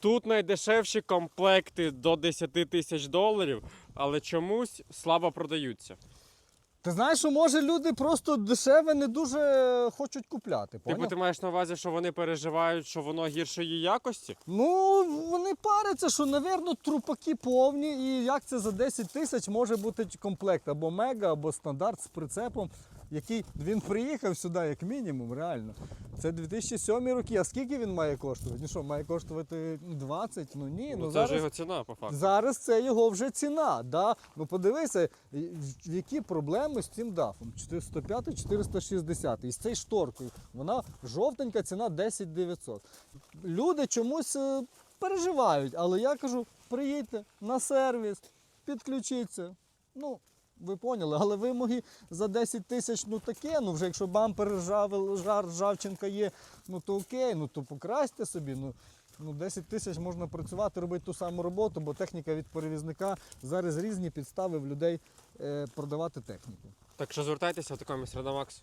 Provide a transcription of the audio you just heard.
Тут найдешевші комплекти до 10 тисяч доларів, але чомусь слабо продаються. Ти знаєш, що може люди просто дешеве не дуже хочуть купляти. Типу, Поняв? ти маєш на увазі, що вони переживають, що воно гіршої якості? Ну, вони паряться, що, напевно, трупаки повні, і як це за 10 тисяч може бути комплект або мега, або стандарт з прицепом, який він приїхав сюди як мінімум, реально. Це 2007 роки. А скільки він має коштувати? Ну що, має коштувати 20? Ну ні, ну, Ну, це зараз. ж його ціна, по факту. Зараз це його вже ціна. Да? Ну подивися, які проблеми з цим дафом. 405 460 і з цією шторкою. Вона жовтенька ціна 10 900. Люди чомусь е, переживають, але я кажу, приїдьте на сервіс, підключіться. Ну, ви поняли, але вимоги за 10 тисяч, ну таке, ну вже якщо бампер ржав, жар, ржавчинка є, ну то окей, ну то покрасьте собі. Ну, ну 10 тисяч можна працювати, робити ту саму роботу, бо техніка від перевізника зараз різні підстави в людей е, продавати техніку. Так що звертайтеся в такому Макс.